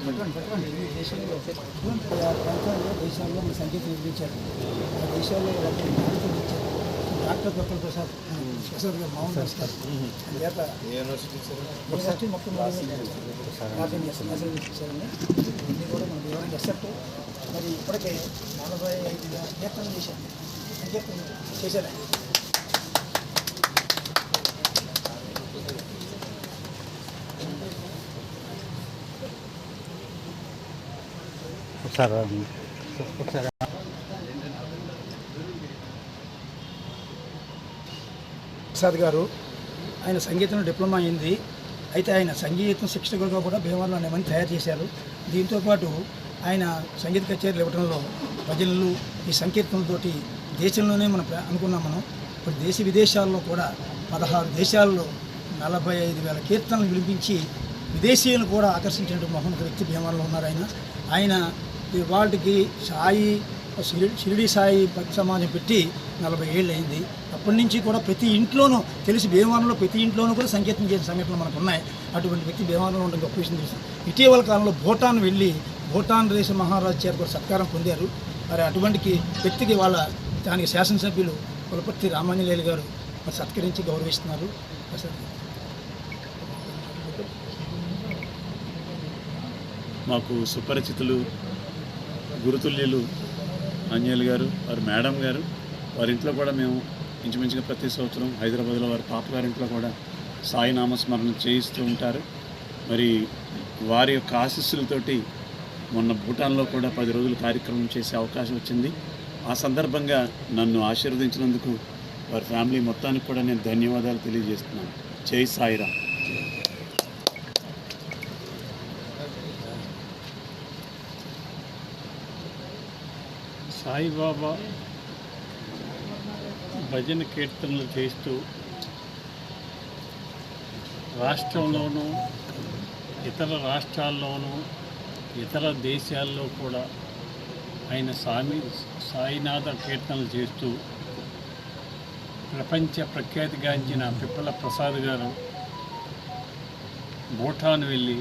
దేశంలో ప్రాంతాల్లో దేశాల్లో మన సంగీతం నిర్మించారు. ఆ దేశాల్లో ఇచ్చారు డాక్టర్ గొప్పల ప్రసాద్ ప్రసాద్ గారు మామూలు నమస్కారం అందుచేత యూనివర్సిటీ మొత్తం ఇవన్నీ కూడా మన వివరంగా ఎక్సెప్ట్. మరి ఇప్పటికే నలభై ఐదు కీర్తనలు చేశాను చేశారండి ఒకసారి ఒకసారి ప్రసాద్ గారు ఆయన సంగీతంలో డిప్లొమా అయింది. అయితే ఆయన సంగీతం శిక్షకులుగా కూడా భీమవరంలో అనేమని తయారు చేశారు. దీంతోపాటు ఆయన సంగీత కచేరీలు ఇవ్వడంలో ప్రజలను ఈ సంకీర్తనలతోటి దేశంలోనే మనం అనుకున్నాం మనం. ఇప్పుడు దేశ విదేశాల్లో కూడా పదహారు దేశాల్లో నలభై ఐదు వేల కీర్తనలు వినిపించి విదేశీయులు కూడా ఆకర్షించినటువంటి మహోన్నత వ్యక్తి భీమవరంలో ఉన్నారు ఆయన. ఆయన వాళ్ళకి సాయి షిరిడి సాయి భక్తి సమాజం పెట్టి నలభై ఏళ్ళు అయింది అప్పటి నుంచి కూడా ప్రతి ఇంట్లోనూ తెలిసి భీమవరంలో ప్రతి ఇంట్లోనూ కూడా సంకేతం చేసిన సంఘటనలు మనకు ఉన్నాయి. అటువంటి వ్యక్తి భీమవరంలో ఉండడం గొప్ప విషయం తెలుసు. ఇటీవల కాలంలో భూటాన్ వెళ్ళి భూటాన్ దేశ మహారాజు చేత కూడా సత్కారం పొందారు. మరి అటువంటి వ్యక్తికి వాళ్ళ దానికి శాసనసభ్యులు కులపర్తి రామాంజనేయులు గారు సత్కరించి గౌరవిస్తున్నారు. మాకు సుపరిచితులు గురుతుల్యులు అంజలి గారు వారి మేడం గారు వారి ఇంట్లో కూడా మేము ఇంచుమించుగా ప్రతి సంవత్సరం హైదరాబాద్లో వారి పాప గారి ఇంట్లో కూడా సాయి నామస్మరణ చేయిస్తూ ఉంటారు. మరి వారి యొక్క ఆశీస్సులతోటి మొన్న భూటాన్లో కూడా పది రోజులు కార్యక్రమం చేసే అవకాశం వచ్చింది. ఆ సందర్భంగా నన్ను ఆశీర్వదించినందుకు వారి ఫ్యామిలీ మొత్తానికి కూడా నేను ధన్యవాదాలు తెలియజేస్తున్నాను. జై సాయిరామ్. సాయిబాబా భజన కీర్తనలు చేస్తూ రాష్ట్రంలోనూ ఇతర రాష్ట్రాల్లోనూ ఇతర దేశాల్లో కూడా ఆయన సామి సాయినాథ కీర్తనలు చేస్తూ ప్రపంచ ప్రఖ్యాతిగాంచిన పిప్పల ప్రసాద్ గారు భూటాన్ వెళ్ళి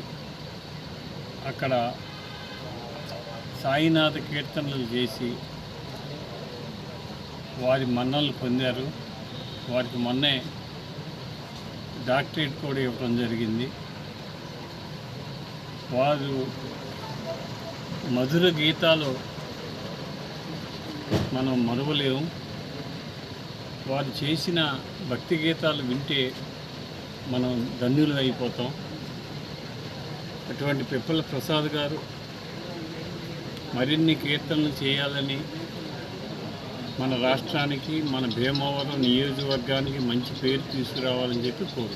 అక్కడ సాయినాథ కీర్తనలు చేసి వారి మన్నలు పొందారు. వారికి మొన్నే డాక్టరేట్ కూడా ఇవ్వడం జరిగింది. వారు మధుర గీతాలు మనం మరువలేము. వారు చేసిన భక్తి గీతాలు వింటే మనం ధన్యులు అయిపోతాం. అటువంటి పిప్పల ప్రసాద్ గారు మరిన్ని కీర్తనలు చేయాలని మన రాష్ట్రానికి మన భీమవరం నియోజకవర్గానికి మంచి పేరు తీసుకురావాలని చెప్పి కోరు